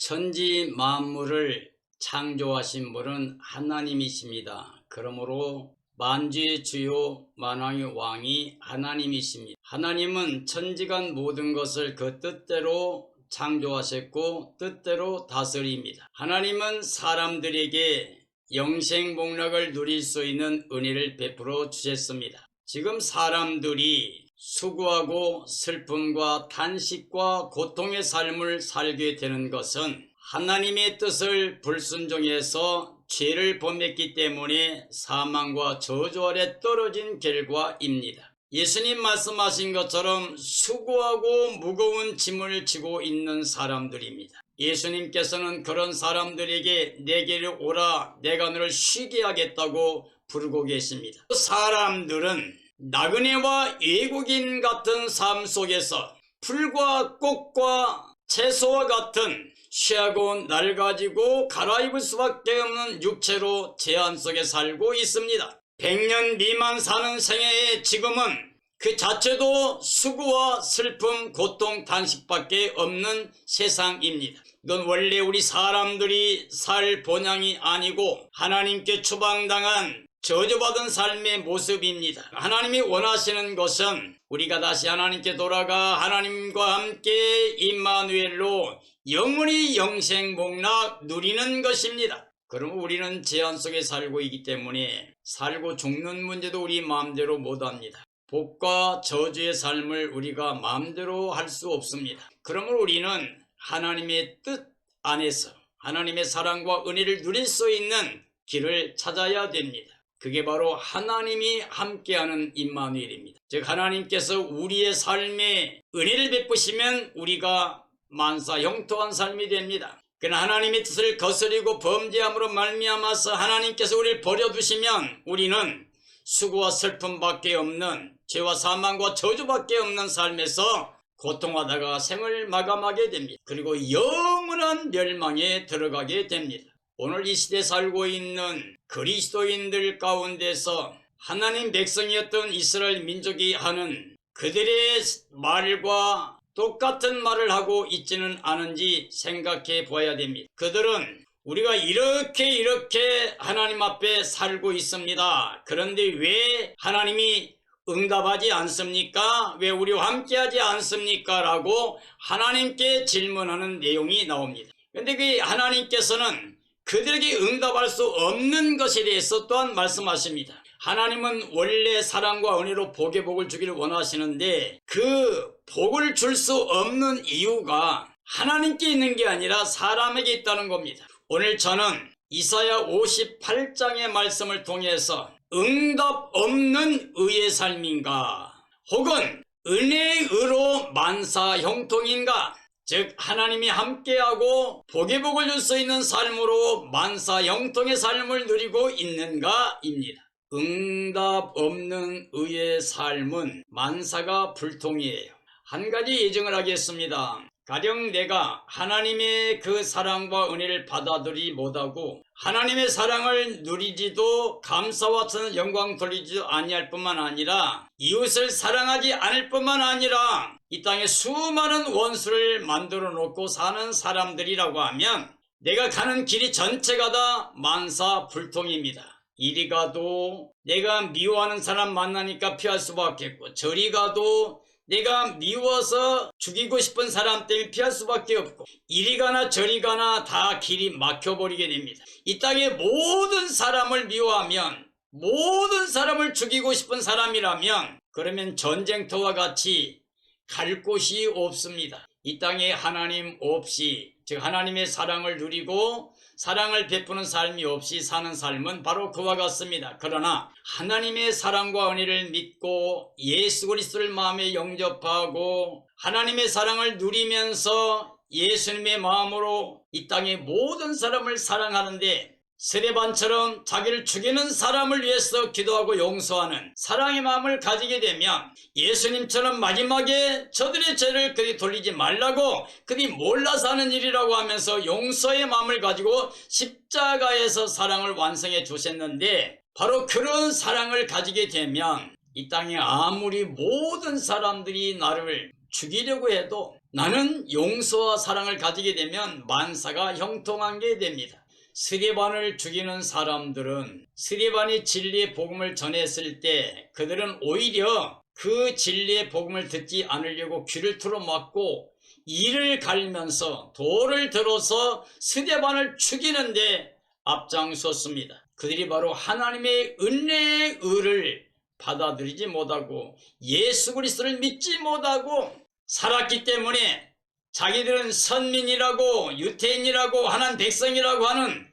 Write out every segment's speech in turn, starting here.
천지 만물을 창조하신 분은 하나님이십니다. 그러므로 만주의 주요 만왕의 왕이 하나님이십니다. 하나님은 천지간 모든 것을 그 뜻대로 창조하셨고 뜻대로 다스립니다. 하나님은 사람들에게 영생 복락을 누릴 수 있는 은혜를 베풀어 주셨습니다. 지금 사람들이 수고하고 슬픔과 탄식과 고통의 삶을 살게 되는 것은 하나님의 뜻을 불순종해서 죄를 범했기 때문에 사망과 저주 아래 떨어진 결과입니다. 예수님 말씀하신 것처럼 수고하고 무거운 짐을 지고 있는 사람들입니다. 예수님께서는 그런 사람들에게 내게로 오라 내가 너를 쉬게 하겠다고 부르고 계십니다. 사람들은 나그네와 외국인 같은 삶 속에서 풀과 꽃과 채소와 같은 쉬하고 낡아지고 갈아입을 수밖에 없는 육체로 제한 속에 살고 있습니다. 100년 미만 사는 생애에 지금은 그 자체도 수고와 슬픔, 고통, 단식밖에 없는 세상입니다. 이건 원래 우리 사람들이 살 본향이 아니고 하나님께 추방당한 저주받은 삶의 모습입니다. 하나님이 원하시는 것은 우리가 다시 하나님께 돌아가 하나님과 함께 임마누엘로 영원히 영생 복락 누리는 것입니다. 그럼 우리는 제한 속에 살고 있기 때문에 살고 죽는 문제도 우리 마음대로 못합니다. 복과 저주의 삶을 우리가 마음대로 할 수 없습니다. 그러므로 우리는 하나님의 뜻 안에서 하나님의 사랑과 은혜를 누릴 수 있는 길을 찾아야 됩니다. 그게 바로 하나님이 함께하는 임마누엘입니다. 즉 하나님께서 우리의 삶에 은혜를 베푸시면 우리가 만사 형통한 삶이 됩니다. 그러나 하나님의 뜻을 거스리고 범죄함으로 말미암아서 하나님께서 우리를 버려두시면 우리는 수고와 슬픔밖에 없는 죄와 사망과 저주밖에 없는 삶에서 고통하다가 생을 마감하게 됩니다. 그리고 영원한 멸망에 들어가게 됩니다. 오늘 이 시대에 살고 있는 그리스도인들 가운데서 하나님 백성이었던 이스라엘 민족이 하는 그들의 말과 똑같은 말을 하고 있지는 않은지 생각해 보아야 됩니다. 그들은 우리가 이렇게 이렇게 하나님 앞에 살고 있습니다. 그런데 왜 하나님이 응답하지 않습니까? 왜 우리와 함께하지 않습니까? 라고 하나님께 질문하는 내용이 나옵니다. 근데 그 하나님께서는 그들에게 응답할 수 없는 것에 대해서 또한 말씀하십니다. 하나님은 원래 사랑과 은혜로 복의 복을 주기를 원하시는데 그 복을 줄 수 없는 이유가 하나님께 있는 게 아니라 사람에게 있다는 겁니다. 오늘 저는 이사야 58장의 말씀을 통해서 응답 없는 의의 삶인가 혹은 은혜의 의로 만사 형통인가 즉 하나님이 함께하고 복의 복을 줄 수 있는 삶으로 만사 형통의 삶을 누리고 있는가입니다. 응답 없는 의의 삶은 만사가 불통이에요. 한 가지 예정을 하겠습니다. 가령 내가 하나님의 그 사랑과 은혜를 받아들이 못하고 하나님의 사랑을 누리지도 감사와 천 영광 돌리지도 아니할 뿐만 아니라 이웃을 사랑하지 않을 뿐만 아니라 이 땅에 수많은 원수를 만들어 놓고 사는 사람들이라고 하면 내가 가는 길이 전체가 다 만사 불통입니다. 이리 가도 내가 미워하는 사람 만나니까 피할 수밖에 없고 저리 가도 내가 미워서 죽이고 싶은 사람 때문에 피할 수밖에 없고 이리 가나 저리 가나 다 길이 막혀버리게 됩니다. 이 땅의 모든 사람을 미워하면 모든 사람을 죽이고 싶은 사람이라면 그러면 전쟁터와 같이 갈 곳이 없습니다. 이 땅에 하나님 없이 즉 하나님의 사랑을 누리고 사랑을 베푸는 삶이 없이 사는 삶은 바로 그와 같습니다. 그러나 하나님의 사랑과 은혜를 믿고 예수 그리스도를 마음에 영접하고 하나님의 사랑을 누리면서 예수님의 마음으로 이 땅의 모든 사람을 사랑하는데 세례반처럼 자기를 죽이는 사람을 위해서 기도하고 용서하는 사랑의 마음을 가지게 되면 예수님처럼 마지막에 저들의 죄를 그리 돌리지 말라고 그리 몰라서 하는 일이라고 하면서 용서의 마음을 가지고 십자가에서 사랑을 완성해 주셨는데 바로 그런 사랑을 가지게 되면 이 땅에 아무리 모든 사람들이 나를 죽이려고 해도 나는 용서와 사랑을 가지게 되면 만사가 형통하게 됩니다. 스리반을 죽이는 사람들은 스리반이 진리의 복음을 전했을 때 그들은 오히려 그 진리의 복음을 듣지 않으려고 귀를 틀어막고 이를 갈면서 돌을 들어서 스데반을 죽이는데 앞장섰습니다. 그들이 바로 하나님의 은혜의 의를 받아들이지 못하고 예수 그리스도를 믿지 못하고 살았기 때문에 자기들은 선민이라고 유태인이라고 하나님 백성이라고 하는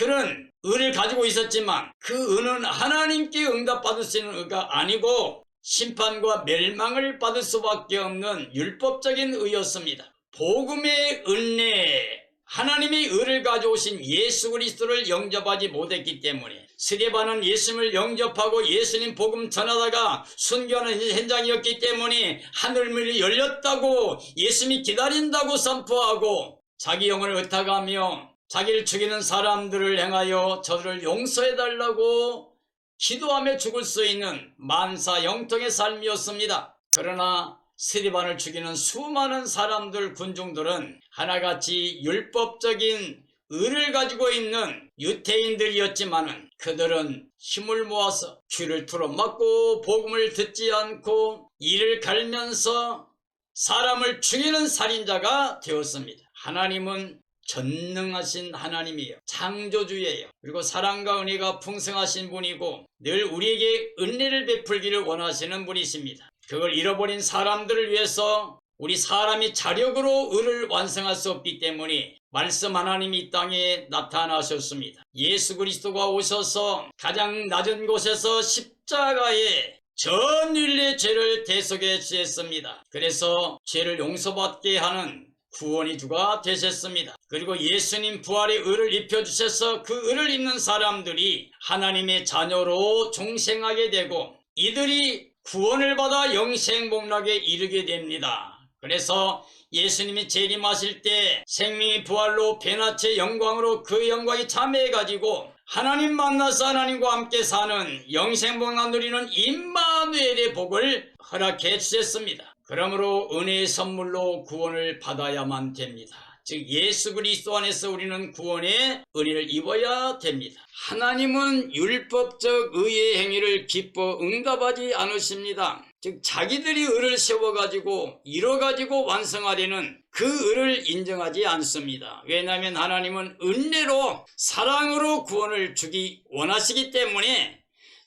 그런 의를 가지고 있었지만 그 의는 하나님께 응답받을 수 있는 의가 아니고 심판과 멸망을 받을 수밖에 없는 율법적인 의였습니다. 복음의 은혜, 하나님의 의를 가져오신 예수 그리스도를 영접하지 못했기 때문에 스데반은 예수님을 영접하고 예수님 복음 전하다가 순교하는 현장이었기 때문에 하늘문이 열렸다고 예수님이 기다린다고 선포하고 자기 영혼을 의탁하며 자기를 죽이는 사람들을 향하여 저들을 용서해달라고 기도하며 죽을 수 있는 만사 영통의 삶이었습니다. 그러나 스리반을 죽이는 수많은 사람들 군중들은 하나같이 율법적인 의를 가지고 있는 유태인들이었지만은 그들은 힘을 모아서 귀를 틀어막고 복음을 듣지 않고 이를 갈면서 사람을 죽이는 살인자가 되었습니다. 하나님은 전능하신 하나님이에요. 창조주예요. 그리고 사랑과 은혜가 풍성하신 분이고 늘 우리에게 은혜를 베풀기를 원하시는 분이십니다. 그걸 잃어버린 사람들을 위해서 우리 사람이 자력으로 의를 완성할 수 없기 때문에 말씀 하나님이 이 땅에 나타나셨습니다. 예수 그리스도가 오셔서 가장 낮은 곳에서 십자가에 전 인류의 죄를 대속해 주셨습니다. 그래서 죄를 용서받게 하는 구원이 주가 되셨습니다. 그리고 예수님 부활의 의를 입혀주셔서 그 의를 입는 사람들이 하나님의 자녀로 종생하게 되고 이들이 구원을 받아 영생 복락에 이르게 됩니다. 그래서 예수님이 재림하실 때 생명의 부활로 변화체 영광으로 그 영광이 참여해가지고 하나님 만나서 하나님과 함께 사는 영생복락 누리는 임마누엘의 복을 허락해 주셨습니다. 그러므로 은혜의 선물로 구원을 받아야만 됩니다. 즉 예수 그리스도 안에서 우리는 구원의 은혜를 입어야 됩니다. 하나님은 율법적 의의 행위를 기뻐 응답하지 않으십니다. 즉 자기들이 의를 세워가지고 이뤄가지고 완성하려는 그 의를 인정하지 않습니다. 왜냐하면 하나님은 은혜로 사랑으로 구원을 주기 원하시기 때문에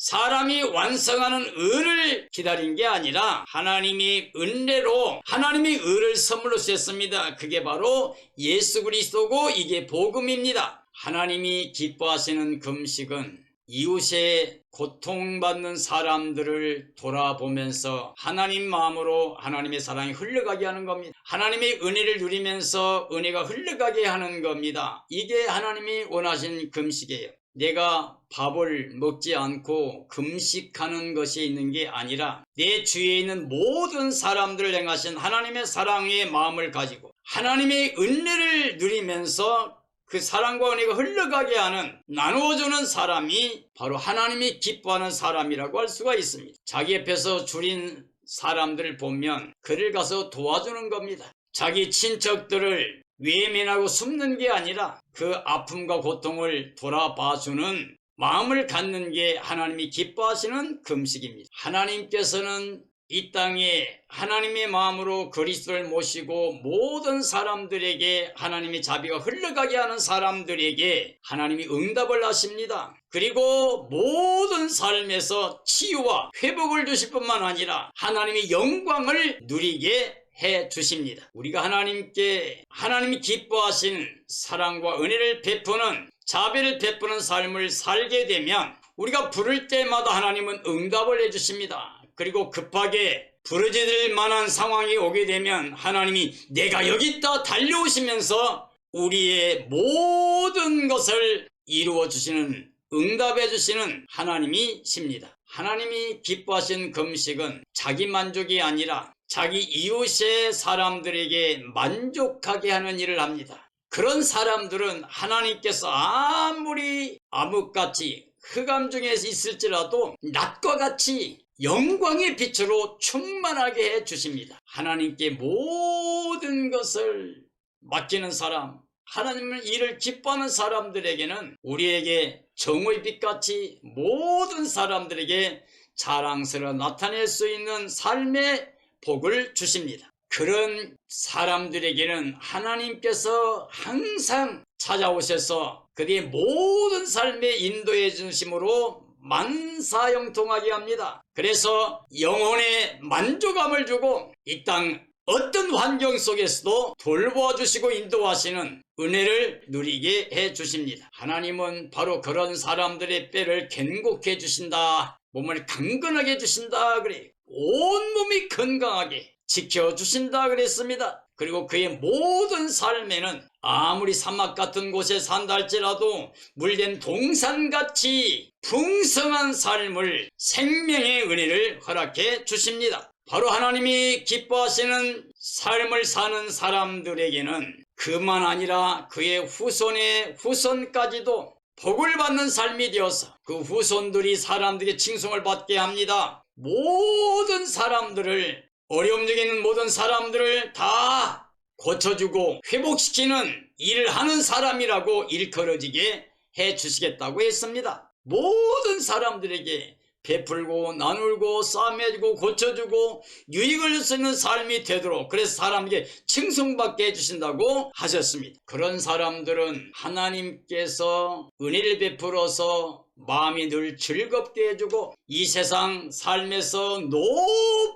사람이 완성하는 의를 기다린 게 아니라 하나님이 은혜로 하나님이 의를 선물로 주셨습니다. 그게 바로 예수 그리스도고 이게 복음입니다. 하나님이 기뻐하시는 금식은 이웃의 고통받는 사람들을 돌아보면서 하나님 마음으로 하나님의 사랑이 흘러가게 하는 겁니다. 하나님의 은혜를 누리면서 은혜가 흘러가게 하는 겁니다. 이게 하나님이 원하신 금식이에요. 내가 밥을 먹지 않고 금식하는 것이 있는 게 아니라 내 주위에 있는 모든 사람들을 행하신 하나님의 사랑의 마음을 가지고 하나님의 은혜를 누리면서 그 사랑과 은혜가 흘러가게 하는 나누어주는 사람이 바로 하나님이 기뻐하는 사람이라고 할 수가 있습니다. 자기 옆에서 줄인 사람들을 보면 그를 가서 도와주는 겁니다. 자기 친척들을 외면하고 숨는 게 아니라 그 아픔과 고통을 돌아봐주는 마음을 갖는 게 하나님이 기뻐하시는 금식입니다. 하나님께서는 이 땅에 하나님의 마음으로 그리스도를 모시고 모든 사람들에게 하나님의 자비가 흘러가게 하는 사람들에게 하나님이 응답을 하십니다. 그리고 모든 삶에서 치유와 회복을 주실 뿐만 아니라 하나님의 영광을 누리게 해 주십니다. 우리가 하나님께 하나님이 기뻐하신 사랑과 은혜를 베푸는 자비를 베푸는 삶을 살게 되면 우리가 부를 때마다 하나님은 응답을 해 주십니다. 그리고 급하게 부르짖을 만한 상황이 오게 되면 하나님이 내가 여기 있다 달려오시면서 우리의 모든 것을 이루어 주시는 응답해 주시는 하나님이십니다. 하나님이 기뻐하신 금식은 자기 만족이 아니라 자기 이웃의 사람들에게 만족하게 하는 일을 합니다. 그런 사람들은 하나님께서 아무리 암흑같이 흑암 중에 있을지라도 낮과 같이 영광의 빛으로 충만하게 해 주십니다. 하나님께 모든 것을 맡기는 사람, 하나님을 일을 기뻐하는 사람들에게는 우리에게 정의 빛같이 모든 사람들에게 자랑스러워 나타낼 수 있는 삶의 복을 주십니다. 그런 사람들에게는 하나님께서 항상 찾아오셔서 그들의 모든 삶에 인도해 주심으로 만사형통하게 합니다. 그래서 영혼에 만족감을 주고 이 땅 어떤 환경 속에서도 돌보아 주시고 인도하시는 은혜를 누리게 해 주십니다. 하나님은 바로 그런 사람들의 뼈를 견고케 해 주신다. 몸을 강건하게 해 주신다. 그래. 온몸이 건강하게 지켜 주신다 그랬습니다. 그리고 그의 모든 삶에는 아무리 사막 같은 곳에 산다 할지라도 물된 동산같이 풍성한 삶을 생명의 은혜를 허락해 주십니다. 바로 하나님이 기뻐하시는 삶을 사는 사람들에게는 그만 아니라 그의 후손의 후손까지도 복을 받는 삶이 되어서 그 후손들이 사람들에게 칭송을 받게 합니다. 모든 사람들을 어려움 중에 있는 모든 사람들을 다 고쳐주고 회복시키는 일을 하는 사람이라고 일컬어지게 해 주시겠다고 했습니다. 모든 사람들에게 베풀고 나누고 싸매주고 고쳐주고 유익을 줄수 있는 삶이 되도록 그래서 사람에게 칭송받게 해주신다고 하셨습니다. 그런 사람들은 하나님께서 은혜를 베풀어서 마음이 늘 즐겁게 해주고 이 세상 삶에서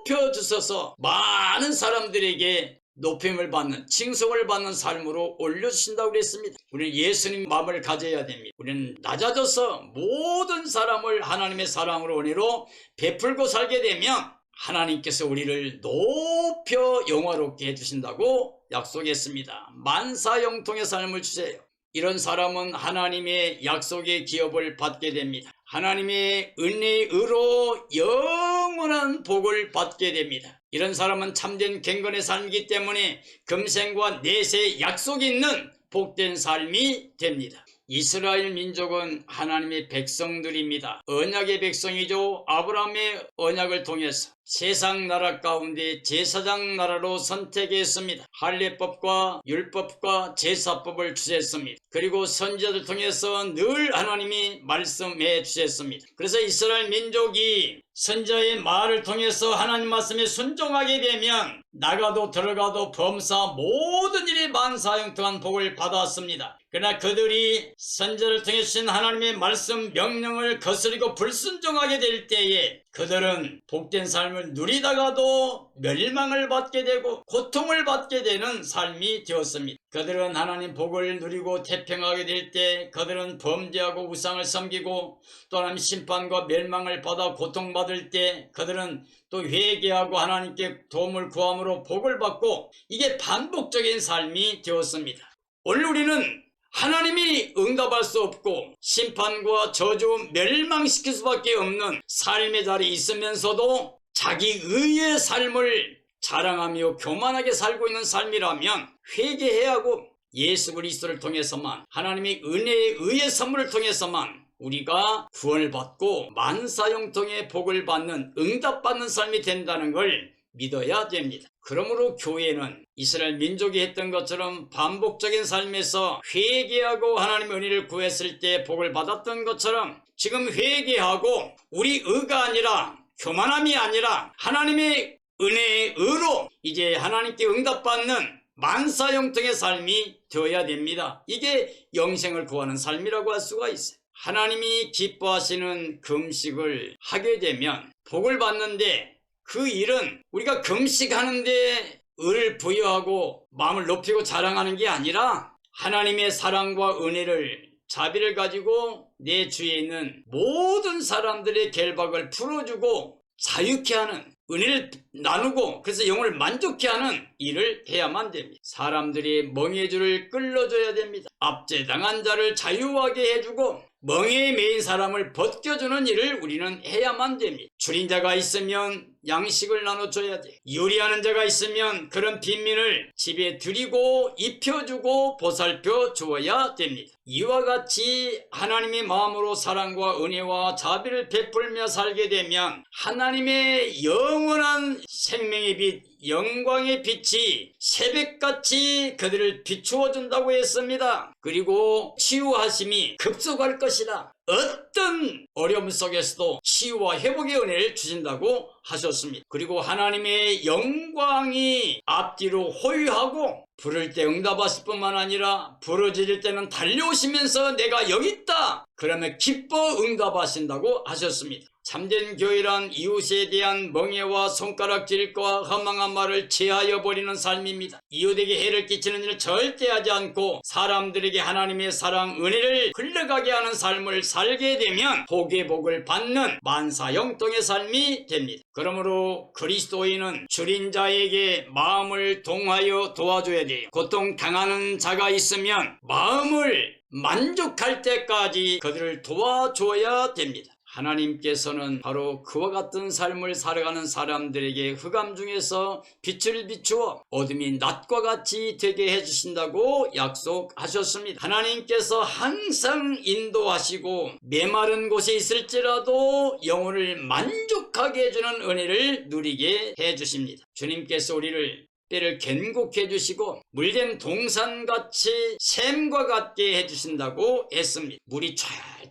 높여주셔서 많은 사람들에게 높임을 받는 칭송을 받는 삶으로 올려주신다고 그랬습니다. 우리는 예수님 마음을 가져야 됩니다. 우리는 낮아져서 모든 사람을 하나님의 사랑으로 은혜로 베풀고 살게 되면 하나님께서 우리를 높여 영화롭게 해주신다고 약속했습니다. 만사형통의 삶을 주세요. 이런 사람은 하나님의 약속의 기업을 받게 됩니다. 하나님의 은혜의로 영원한 복을 받게 됩니다. 이런 사람은 참된 갱건의 삶이기 때문에 금생과 내세 약속이 있는 복된 삶이 됩니다. 이스라엘 민족은 하나님의 백성들입니다. 언약의 백성이죠. 아브라함의 언약을 통해서 세상 나라 가운데 제사장 나라로 선택했습니다. 할례법과 율법과 제사법을 주셨습니다. 그리고 선지자들 통해서 늘 하나님이 말씀해 주셨습니다. 그래서 이스라엘 민족이 선자의 말을 통해서 하나님 말씀에 순종하게 되면 나가도 들어가도 범사 모든 일이 만사형통한 복을 받았습니다. 그러나 그들이 선자를 통해 주신 하나님의 말씀 명령을 거스리고 불순종하게 될 때에 그들은 복된 삶을 누리다가도 멸망을 받게 되고 고통을 받게 되는 삶이 되었습니다. 그들은 하나님 복을 누리고 태평하게 될 때 그들은 범죄하고 우상을 섬기고 또 하나님 심판과 멸망을 받아 고통받을 때 그들은 또 회개하고 하나님께 도움을 구함으로 복을 받고 이게 반복적인 삶이 되었습니다. 오늘 우리는 하나님이 응답할 수 없고 심판과 저주 멸망시킬 수밖에 없는 삶의 자리에 있으면서도 자기 의의 삶을 자랑하며 교만하게 살고 있는 삶이라면 회개해야 하고 예수 그리스도를 통해서만 하나님의 은혜의 의의 선물을 통해서만 우리가 구원을 받고 만사형통의 복을 받는 응답받는 삶이 된다는 걸 믿어야 됩니다. 그러므로 교회는 이스라엘 민족이 했던 것처럼 반복적인 삶에서 회개하고 하나님의 은혜를 구했을 때 복을 받았던 것처럼 지금 회개하고 우리 의가 아니라 교만함이 아니라 하나님의 은혜의 의로 이제 하나님께 응답받는 만사형통의 삶이 되어야 됩니다. 이게 영생을 구하는 삶이라고 할 수가 있어요. 하나님이 기뻐하시는 금식을 하게 되면 복을 받는데 그 일은 우리가 금식하는데 을 부여하고 마음을 높이고 자랑하는 게 아니라 하나님의 사랑과 은혜를 자비를 가지고 내 주위에 있는 모든 사람들의 결박을 풀어주고 자유케 하는 은혜를 나누고 그래서 영혼을 만족해 하는 일을 해야만 됩니다. 사람들이 멍해줄을 끌어줘야 됩니다. 압제당한 자를 자유하게 해주고 멍해에 매인 사람을 벗겨주는 일을 우리는 해야만 됩니다. 줄인 자가 있으면 양식을 나눠줘야 돼. 요리하는 자가 있으면 그런 빈민을 집에 들이고 입혀주고 보살펴 주어야 됩니다. 이와 같이 하나님의 마음으로 사랑과 은혜와 자비를 베풀며 살게 되면 하나님의 영원한 생명의 빛, 영광의 빛이 새벽같이 그들을 비추어 준다고 했습니다. 그리고 치유하심이 급속할 것이다. 어떤 어려움 속에서도 치유와 회복의 은혜를 주신다고 하셨습니다. 그리고 하나님의 영광이 앞뒤로 호위하고 부를 때 응답하실 뿐만 아니라 부러질 때는 달려오시면서 내가 여기 있다. 그러면 기뻐 응답하신다고 하셨습니다. 참된 교회란 이웃에 대한 멍해와 손가락질과 허망한 말을 제하여 버리는 삶입니다. 이웃에게 해를 끼치는 일을 절대 하지 않고 사람들에게 하나님의 사랑, 은혜를 흘러가게 하는 삶을 살게 되면 복의 복을 받는 만사형통의 삶이 됩니다. 그러므로 그리스도인은 줄인 자에게 마음을 동하여 도와줘야 돼요. 고통 당하는 자가 있으면 마음을 만족할 때까지 그들을 도와줘야 됩니다. 하나님께서는 바로 그와 같은 삶을 살아가는 사람들에게 흑암 중에서 빛을 비추어 어둠이 낮과 같이 되게 해주신다고 약속하셨습니다. 하나님께서 항상 인도하시고 메마른 곳에 있을지라도 영혼을 만족하게 해주는 은혜를 누리게 해주십니다. 주님께서 우리를 때를 견고케 해주시고 물된 동산같이 샘과 같게 해주신다고 했습니다. 물이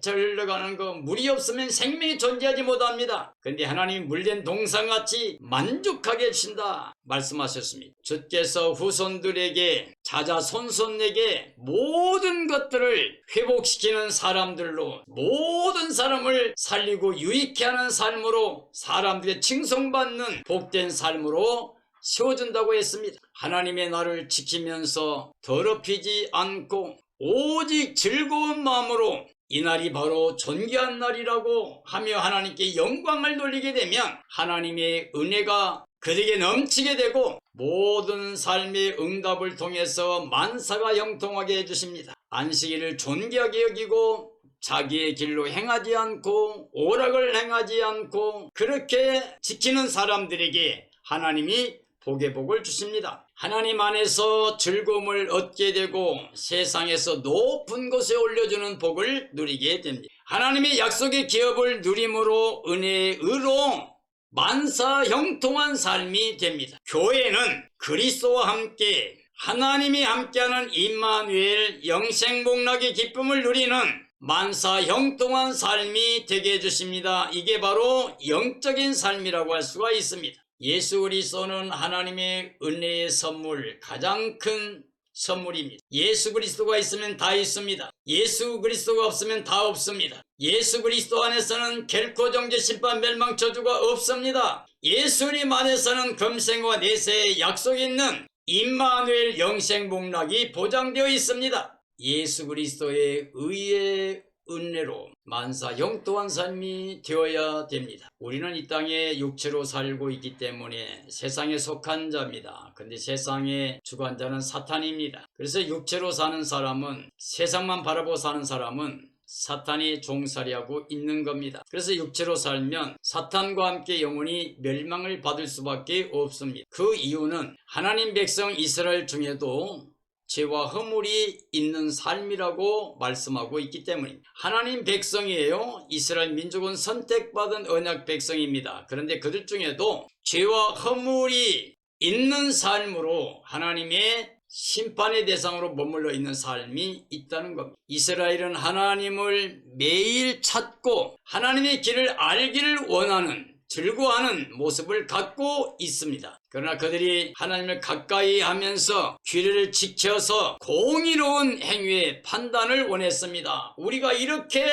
찰찰 흘러가는 거 물이 없으면 생명이 존재하지 못합니다. 근데 하나님 물된 동산같이 만족하게 해주신다 말씀하셨습니다. 주께서 후손들에게 자자 손손에게 모든 것들을 회복시키는 사람들로 모든 사람을 살리고 유익케 하는 삶으로 사람들의 칭송받는 복된 삶으로 세워준다고 했습니다. 하나님의 나를 지키면서 더럽히지 않고 오직 즐거운 마음으로 이 날이 바로 존귀한 날이라고 하며 하나님께 영광을 돌리게 되면 하나님의 은혜가 그에게 넘치게 되고 모든 삶의 응답을 통해서 만사가 형통하게 해주십니다. 안식일을 존귀하게 여기고 자기의 길로 행하지 않고 오락을 행하지 않고 그렇게 지키는 사람들에게 하나님이 복의 복을 주십니다. 하나님 안에서 즐거움을 얻게 되고 세상에서 높은 곳에 올려주는 복을 누리게 됩니다. 하나님의 약속의 기업을 누림으로 은혜의 의로 만사 형통한 삶이 됩니다. 교회는 그리스도와 함께 하나님이 함께하는 임마누엘 영생복락의 기쁨을 누리는 만사 형통한 삶이 되게 해주십니다. 이게 바로 영적인 삶이라고 할 수가 있습니다. 예수 그리스도는 하나님의 은혜의 선물, 가장 큰 선물입니다. 예수 그리스도가 있으면 다 있습니다. 예수 그리스도가 없으면 다 없습니다. 예수 그리스도 안에서는 결코 정죄 심판 멸망 저주가 없습니다. 예수님 안에서는 금생과 내세의 약속이 있는 임마누엘 영생 복락이 보장되어 있습니다. 예수 그리스도의 의의 은혜로 만사 형통한 삶이 되어야 됩니다. 우리는 이 땅에 육체로 살고 있기 때문에 세상에 속한 자입니다. 근데 세상의 주관자는 사탄입니다. 그래서 육체로 사는 사람은 세상만 바라보고 사는 사람은 사탄이 종살이하고 있는 겁니다. 그래서 육체로 살면 사탄과 함께 영혼이 멸망을 받을 수밖에 없습니다. 그 이유는 하나님 백성 이스라엘 중에도 죄와 허물이 있는 삶이라고 말씀하고 있기 때문입니다. 하나님 백성이에요. 이스라엘 민족은 선택받은 언약 백성입니다. 그런데 그들 중에도 죄와 허물이 있는 삶으로 하나님의 심판의 대상으로 머물러 있는 삶이 있다는 겁니다. 이스라엘은 하나님을 매일 찾고 하나님의 길을 알기를 원하는 즐거워하는 모습을 갖고 있습니다. 그러나 그들이 하나님을 가까이 하면서 귀를 지켜서 공의로운 행위의 판단을 원했습니다. 우리가 이렇게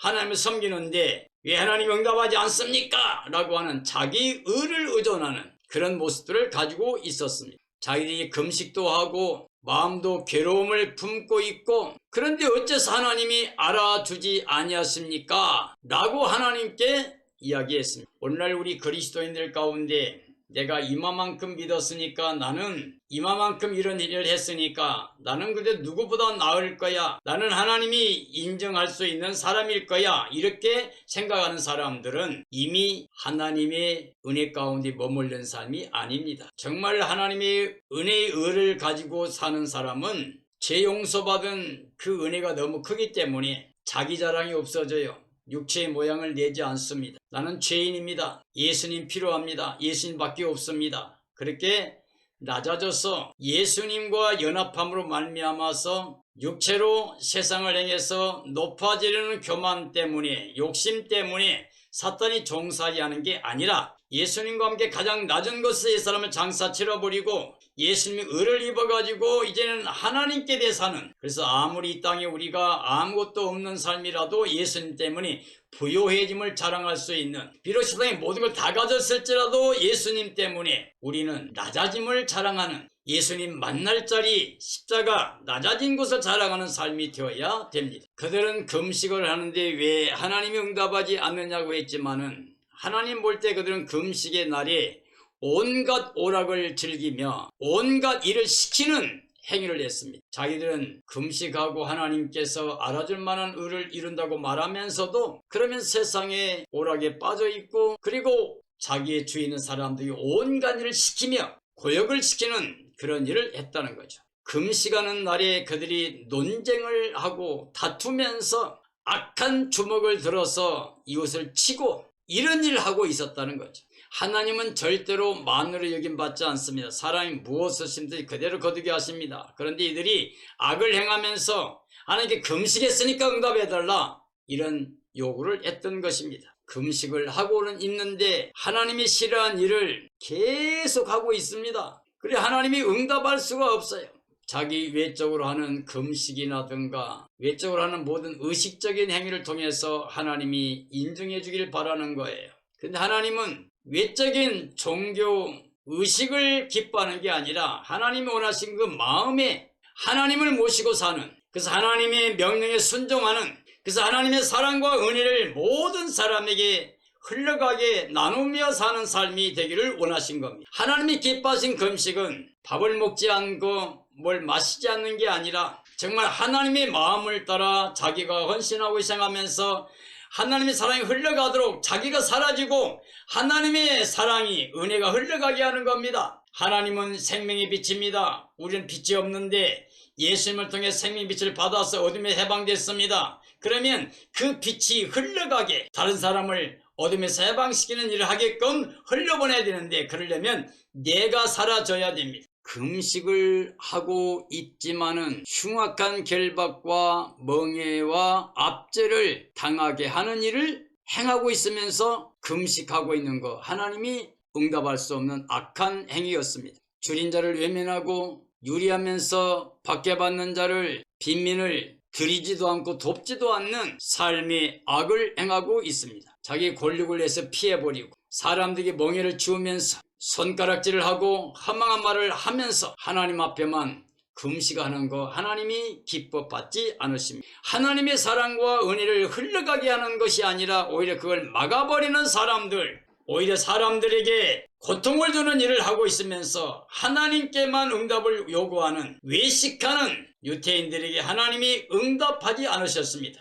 하나님을 섬기는데 왜 하나님 응답하지 않습니까? 라고 하는 자기 의를 의존하는 그런 모습들을 가지고 있었습니다. 자기들이 금식도 하고 마음도 괴로움을 품고 있고 그런데 어째서 하나님이 알아주지 아니하십니까? 라고 하나님께 이야기했습니다. 오늘날 우리 그리스도인들 가운데 내가 이마만큼 믿었으니까 나는 이마만큼 이런 일을 했으니까 나는 그래 누구보다 나을 거야. 나는 하나님이 인정할 수 있는 사람일 거야. 이렇게 생각하는 사람들은 이미 하나님의 은혜 가운데 머물른 삶이 아닙니다. 정말 하나님의 은혜의 의를 가지고 사는 사람은 죄 용서받은 그 은혜가 너무 크기 때문에 자기 자랑이 없어져요. 육체의 모양을 내지 않습니다. 나는 죄인입니다. 예수님 필요합니다. 예수님밖에 없습니다. 그렇게 낮아져서 예수님과 연합함으로 말미암아서 육체로 세상을 행해서 높아지려는 교만 때문에 욕심 때문에 사탄이 종살이 하는 게 아니라 예수님과 함께 가장 낮은 곳에 이 사람을 장사 치러버리고 예수님이 의를 입어가지고 이제는 하나님께 대해 사는 그래서 아무리 이 땅에 우리가 아무것도 없는 삶이라도 예수님 때문에 부요해짐을 자랑할 수 있는 비록 세상에 모든 걸 다 가졌을지라도 예수님 때문에 우리는 낮아짐을 자랑하는 예수님 만날 자리 십자가 낮아진 곳을 자랑하는 삶이 되어야 됩니다. 그들은 금식을 하는데 왜 하나님이 응답하지 않느냐고 했지만은 하나님 볼 때 그들은 금식의 날에 온갖 오락을 즐기며 온갖 일을 시키는 행위를 했습니다. 자기들은 금식하고 하나님께서 알아줄 만한 의를 이룬다고 말하면서도 그러면 세상에 오락에 빠져 있고 그리고 자기의 주위 있는 사람들이 온갖 일을 시키며 고역을 시키는 그런 일을 했다는 거죠. 금식하는 날에 그들이 논쟁을 하고 다투면서 악한 주먹을 들어서 이웃을 치고 이런 일을 하고 있었다는 거죠. 하나님은 절대로 만으로 여김 받지 않습니다. 사람이 무엇을 심든지 그대로 거두게 하십니다. 그런데 이들이 악을 행하면서 하나님께 금식했으니까 응답해달라 이런 요구를 했던 것입니다. 금식을 하고는 있는데 하나님이 싫어한 일을 계속 하고 있습니다. 그래 하나님이 응답할 수가 없어요. 자기 외적으로 하는 금식이라든가 외적으로 하는 모든 의식적인 행위를 통해서 하나님이 인정해 주기를 바라는 거예요. 근데 하나님은 외적인 종교 의식을 기뻐하는 게 아니라 하나님이 원하신 그 마음에 하나님을 모시고 사는 그래서 하나님의 명령에 순종하는 그래서 하나님의 사랑과 은혜를 모든 사람에게 흘러가게 나누며 사는 삶이 되기를 원하신 겁니다. 하나님이 기뻐하신 금식은 밥을 먹지 않고 뭘 마시지 않는 게 아니라 정말 하나님의 마음을 따라 자기가 헌신하고 희생하면서 하나님의 사랑이 흘러가도록 자기가 사라지고 하나님의 사랑이 은혜가 흘러가게 하는 겁니다. 하나님은 생명의 빛입니다. 우리는 빛이 없는데 예수님을 통해 생명 빛을 받아서 어둠에 해방됐습니다. 그러면 그 빛이 흘러가게 다른 사람을 어둠에서 해방시키는 일을 하게끔 흘려보내야 되는데 그러려면 내가 사라져야 됩니다. 금식을 하고 있지만은 흉악한 결박과 멍해와 압제를 당하게 하는 일을 행하고 있으면서 금식하고 있는 거 하나님이 응답할 수 없는 악한 행위였습니다. 줄인 자를 외면하고 유리하면서 박해받는 자를 빈민을 들이지도 않고 돕지도 않는 삶의 악을 행하고 있습니다. 자기 권력을 내서 피해버리고 사람들에게 멍해를 주우면서 손가락질을 하고 허망한 말을 하면서 하나님 앞에만 금식하는 거 하나님이 기뻐 받지 않으십니다. 하나님의 사랑과 은혜를 흘러가게 하는 것이 아니라 오히려 그걸 막아버리는 사람들 오히려 사람들에게 고통을 주는 일을 하고 있으면서 하나님께만 응답을 요구하는 외식하는 유태인들에게 하나님이 응답하지 않으셨습니다.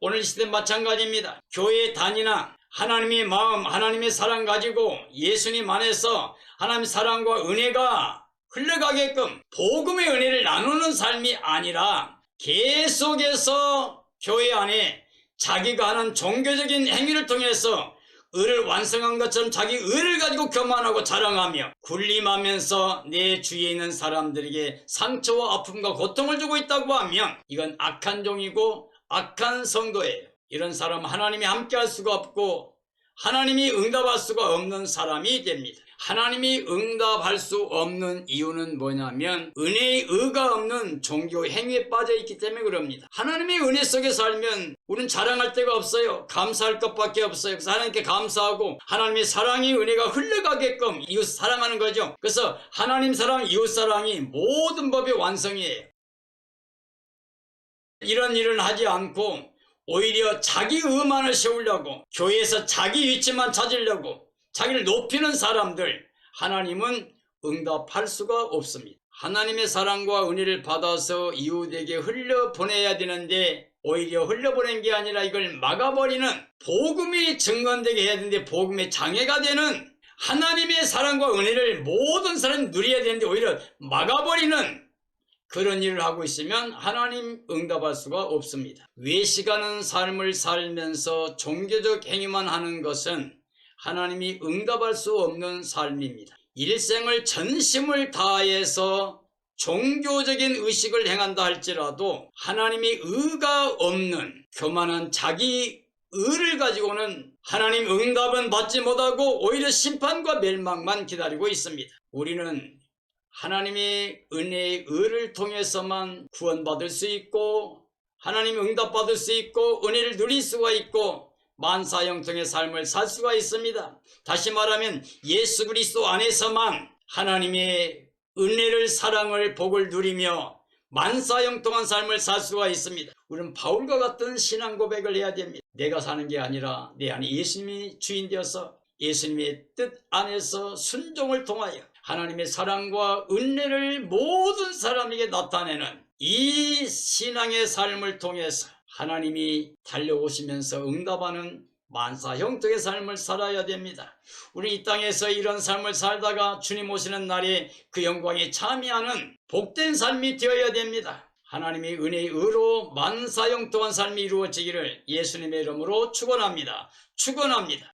오늘 시대 마찬가지입니다. 교회 다니나 하나님의 마음, 하나님의 사랑 가지고 예수님 안에서 하나님의 사랑과 은혜가 흘러가게끔 복음의 은혜를 나누는 삶이 아니라 계속해서 교회 안에 자기가 하는 종교적인 행위를 통해서 의를 완성한 것처럼 자기 의를 가지고 교만하고 자랑하며 군림하면서 내 주위에 있는 사람들에게 상처와 아픔과 고통을 주고 있다고 하면 이건 악한 종이고 악한 성도예요. 이런 사람 하나님이 함께 할 수가 없고 하나님이 응답할 수가 없는 사람이 됩니다. 하나님이 응답할 수 없는 이유는 뭐냐면 은혜의 의가 없는 종교 행위에 빠져 있기 때문에 그럽니다. 하나님의 은혜 속에 살면 우리는 자랑할 데가 없어요. 감사할 것밖에 없어요. 그래서 하나님께 감사하고 하나님의 사랑이 은혜가 흘러가게끔 이웃 사랑하는 거죠. 그래서 하나님 사랑, 이웃 사랑이 모든 법의 완성이에요. 이런 일은 하지 않고 오히려 자기 의만을 세우려고 교회에서 자기 위치만 찾으려고 자기를 높이는 사람들 하나님은 응답할 수가 없습니다. 하나님의 사랑과 은혜를 받아서 이웃에게 흘려보내야 되는데 오히려 흘려보낸 게 아니라 이걸 막아버리는 복음이 증언되게 해야 되는데 복음의 장애가 되는 하나님의 사랑과 은혜를 모든 사람이 누려야 되는데 오히려 막아버리는 그런 일을 하고 있으면 하나님 응답할 수가 없습니다. 외식하는 삶을 살면서 종교적 행위만 하는 것은 하나님이 응답할 수 없는 삶입니다. 일생을 전심을 다해서 종교적인 의식을 행한다 할지라도 하나님이 의가 없는 교만한 자기 의를 가지고는 하나님 응답은 받지 못하고 오히려 심판과 멸망만 기다리고 있습니다. 우리는 하나님의 은혜의 의를 통해서만 구원받을 수 있고 하나님 응답받을 수 있고 은혜를 누릴 수가 있고 만사 형통의 삶을 살 수가 있습니다. 다시 말하면 예수 그리스도 안에서만 하나님의 은혜를 사랑을 복을 누리며 만사 형통한 삶을 살 수가 있습니다. 우리는 바울과 같은 신앙 고백을 해야 됩니다. 내가 사는 게 아니라 내 안에 예수님이 주인 되어서 예수님의 뜻 안에서 순종을 통하여 하나님의 사랑과 은혜를 모든 사람에게 나타내는 이 신앙의 삶을 통해서 하나님이 달려오시면서 응답하는 만사 형통의 삶을 살아야 됩니다. 우리 이 땅에서 이런 삶을 살다가 주님 오시는 날에 그 영광에 참여하는 복된 삶이 되어야 됩니다. 하나님의 은혜의 의로 만사 형통한 삶이 이루어지기를 예수님의 이름으로 축원합니다. 축원합니다.